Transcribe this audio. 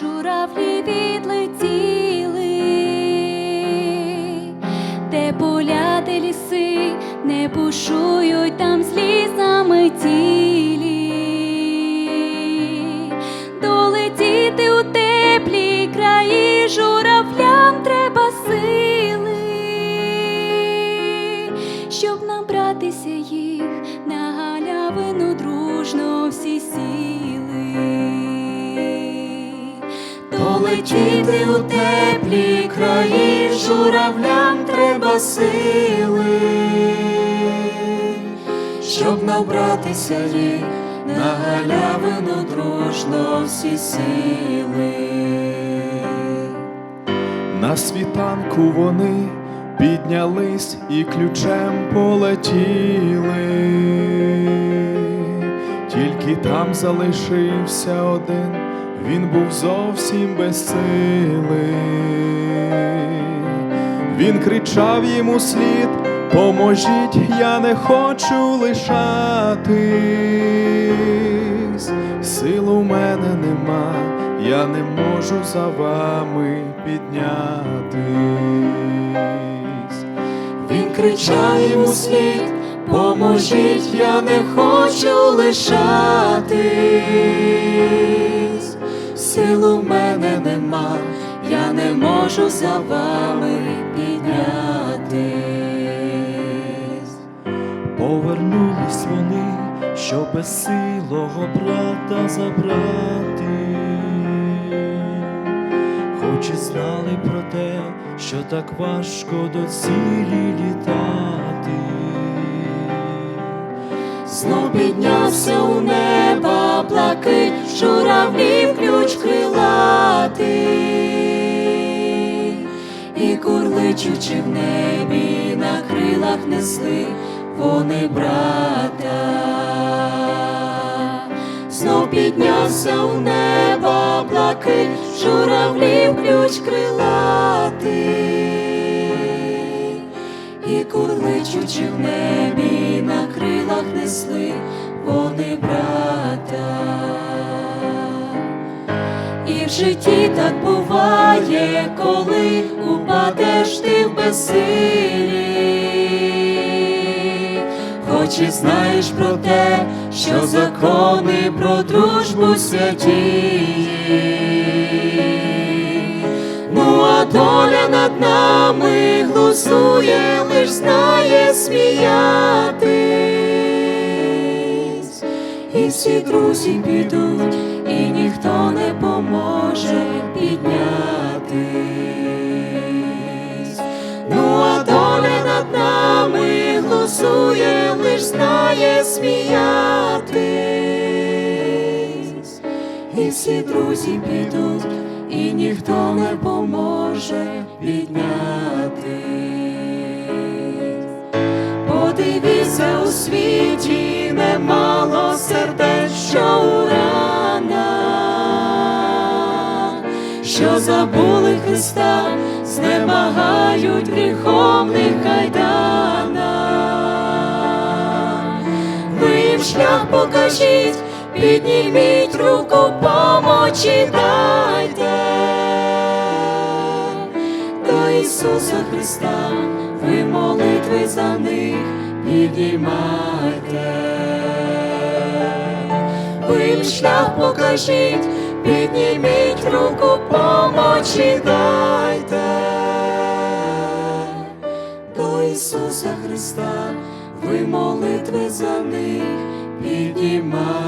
журавлі відлетіли, де поля, де ліси не бушують там з тілі, долетіти у теплі краї журавлям треба сили, щоб набратися їх на галявину дружно всі сіли. Долетіти у теплі краї журавлям треба сили, щоб набратися їх на галявину дружно всі сили. На світанку вони піднялись і ключем полетіли, тільки там залишився один, він був зовсім без сили. Він кричав йому слід, поможіть, я не хочу лишатись, сил у мене нема, я не можу за вами піднятись. Він кричав йому слід, поможіть, я не хочу лишатись. Сил у мене нема, я не можу за вами піднятись. Повернулись вони, щоб безсилого брата забрати, хоч і знали про те, що так важко до цілі літати. Знов піднявся у неба блакить, журавлів ключ крилатий, і курличучи в небі на крилах несли вони брата. Знов піднявся у неба блакить, журавлів ключ крилатий, і курличучи в небі крилах несли вони брата. І в житті так буває, коли упадеш ти в безсилі, хоч і знаєш про те, що закони про дружбу святі. Ну а доля над нами глузує, лиш знає сміятись. Всі друзі підуть, і ніхто не поможе піднятись. Ну а доля над нами глузує, лиш знає сміятись. І всі друзі підуть, і ніхто не поможе піднятись. Подивіться у світі забули Христа, знемагають гріховних кайданах. Ви їм шлях покажіть, підніміть руку, помочі дайте до Ісуса Христа, ви молитви за них підіймайте. Ви їм шлях покажіть, підніміть руку, дайте до Ісуса Христа, ви молитви за них піднімайте.